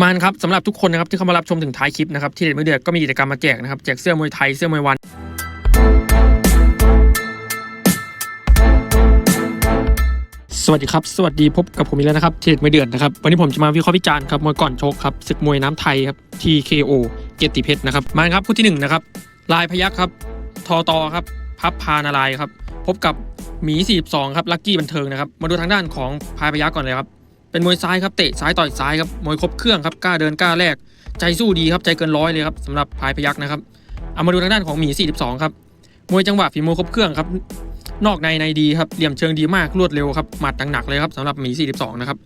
ประมาณครับสำหรับทุกคนนะครับที่เข้ามารับชมถึงท้ายคลิปนะครับที่เด็ดไม่เดือดก็มีกิจกรรมมาแจกนะครับแจกเสื้อมวยไทยเสื้อมวยวันสวัสดีครับ สวัสดีพบกับผมอีกแล้วนะครับที่เด็ดไม่เดือดนะครับ วันนี้ผมจะมาวิเคราะห์วิจารณ์ครับมวยก่อนชกครับศึกมวยน้ำไทยครับ TKO เกียรติเพชรนะครับ มาครับคู่ที่หนึ่งนะครับลายพยัคฆ์ครับทอตอครับ พับพานารายครับ พบกับหมี 42 ครับลักกี้บันเทิงนะครับ มาดูทางด้านของพายพยัคฆ์ก่อนเลยครับ เป็นมวยซ้ายครับเตะซ้ายต่อยซ้ายครับมวยครบเครื่องครับกล้าเดินกล้าแลกใจสู้ดีครับใจเกินร้อยเลยครับสำหรับพายพยักนะครับเอามาดูทางด้านของหมี 42 ครับมวยจังหวะฝีมือครบเครื่องครับนอกในในดีครับเหลี่ยมเชิงดีมากรวดเร็วครับหมัดหนักๆเลยครับสำหรับหมี 42 นะครับ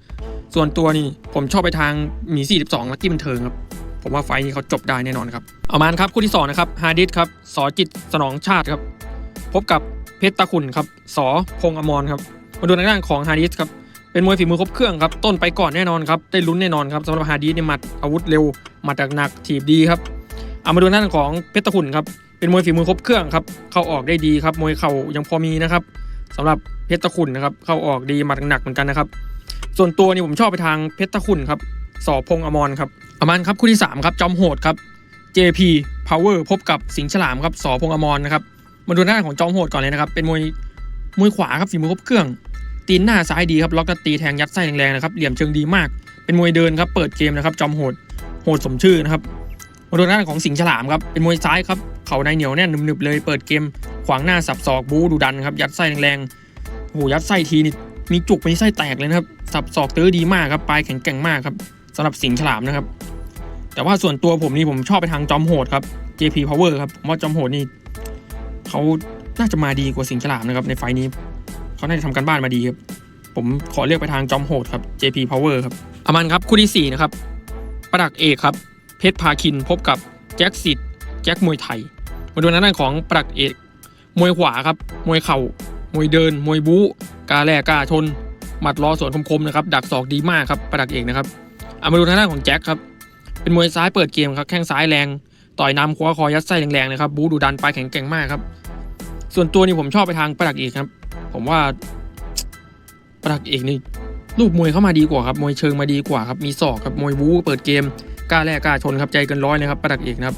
ส่วนตัวนี่ผมชอบไปทางหมี 42ลักกี้บันเทิงครับผมว่าไฟนี้เขาจบได้แน่นอนครับเอามาครับคู่ที่สองนะครับฮาดิสครับสอจิตสนองชาติครับพบกับเพชรตะขุนครับสอพงษ์อมรครับมาดูทางด้านของฮาดิสครับ เป็นมวยฝีมือครบเครื่องครับ ต้นไปก่อนแน่นอนครับ ได้ลุ้นแน่นอนครับสำหรับฮาดีเนี่ยหมัดอาวุธเร็วหมัดหนักถีบดีครับ เอามาดูด้านของเพชรตะขุนครับ เป็นมวยฝีมือครบเครื่องครับ เข้าออกได้ดีครับ มวยเข่ายังพอมีนะครับสำหรับเพชรตะขุนนะครับ เข้าออกดีหมัดหนักเหมือนกันนะครับ ส่วนตัวนี่ผมชอบไปทางเพชรตะขุนครับ สอพงอมรครับประมาณครับคู่ที่สามครับจอมโหดครับ JP Power พบกับสิงห์ฉลามครับสอพงอมรนะครับ มาดูด้าของจอมโหดก่อนเลยนะครับ เป็นมวยมวยขวาครับฝีมือครบเครื่อง ตีนหน้าซ้ายดีครับล็อกกระตีแทงยัดไส้แรงๆนะครับเหลี่ยมเชิงดีมาก เป็นมวยเดินครับเปิดเกมนะครับจอมโหดโหดสมชื่อนะครับมาดูด้าของสิงห์ฉลามครับเป็นมวยซ้ายครับเข่าในเหนียวแน่นหนึบๆเลยเปิดเกม ขวางหน้าสับศอกบู๊ดูดันครับยัดไส้แรงๆโอ้โหยัดไส้ทีนี่มีจุกมีไส้แตกเลยนะครับสับศอกตื้อดีมากครับปลายแข็งแกร่งมากครับสำหรับสิงห์ฉลามนะครับแต่ว่าส่วนตัวผมนี่ผมชอบไปทางจอมโหดครับ JP Power ครับผมว่าจอมโหดนี่เขาน่าจะมาดีกว่าสิงห์ฉลามนะครับในไฟล์นี้ เขาน่าจะทำการบ้านมาดีครับ ผมขอเลือกไปทางจอมโหดครับ JP Power ครับอามันครับคู่ที่ 4 นะครับประดักเอกครับ เพชรพาคินพบกับแจ็คสิทธิ์แจ็คมวยไทยมาดูหน้นของประดักเอกมวยขวาครับ มวยเข่ามวยเดิน มวยบู๊กาแลกาชน หมัดล้อสวนคมๆนะครับ ดักศอกดีมากครับประดักเอกนะครับเอามาดูทางด้านของแจ็คครับ เป็นมวยซ้ายเปิดเกมครับ แข้งซ้ายแรง ต่อยนำคว้าคอยัดไส้แรงๆนะครับ บู๊ดูดันปลายแข็งแกร่งมากครับ ส่วนตัวนี่ผมชอบไปทางประดักเอกครับ ผมว่าประดักเอกนี่ลูกมวยเข้ามาดีกว่าครับมวยเชิงมาดีกว่าครับมีศอกครับมวยบู๊เปิดเกมกล้าแลกกล้าชนครับใจเกินร้อยเลยครับประดักเอกนะครับ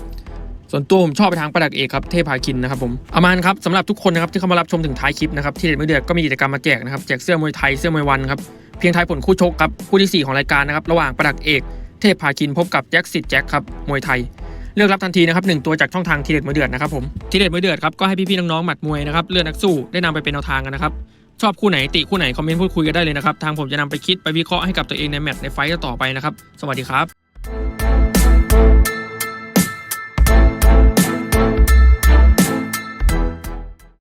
ส่วนตัวผมชอบไปทางประดักเอกครับเทพาคินนะครับผมอามันครับสำหรับทุกคนนะครับที่เข้ามารับชมถึงท้ายคลิปนะครับที่เด็ดไม่เดือดก็มีกิจกรรมมาแจกนะครับแจกเสื้อมวยไทยเสื้อมวยวันครับเพียงทายผลคู่ชกครับคู่ที่สี่ของรายการนะครับระหว่างประดักเอก เทพพาคินพบกับแจ็คสิทธิ์แจ็คครับมวยไทย เลือกรับทันทีนะครับหนึ่งตัวจากช่องทางทีเด็ดมวยเดือดนะครับผมทีเด็ดมวยเดือดครับก็ให้พี่ๆน้องๆหมัดมวยนะครับเลือดนักสู้ได้นำไปเป็นแนวทางกันนะครับชอบคู่ไหนติคู่ไหนคอมเมนต์พูดคุยกันได้เลยนะครับทางผมจะนำไปคิดไปวิเคราะห์ให้กับตัวเองในแมตช์ในไฟต์ต่อไปนะครับสวัสดีครับ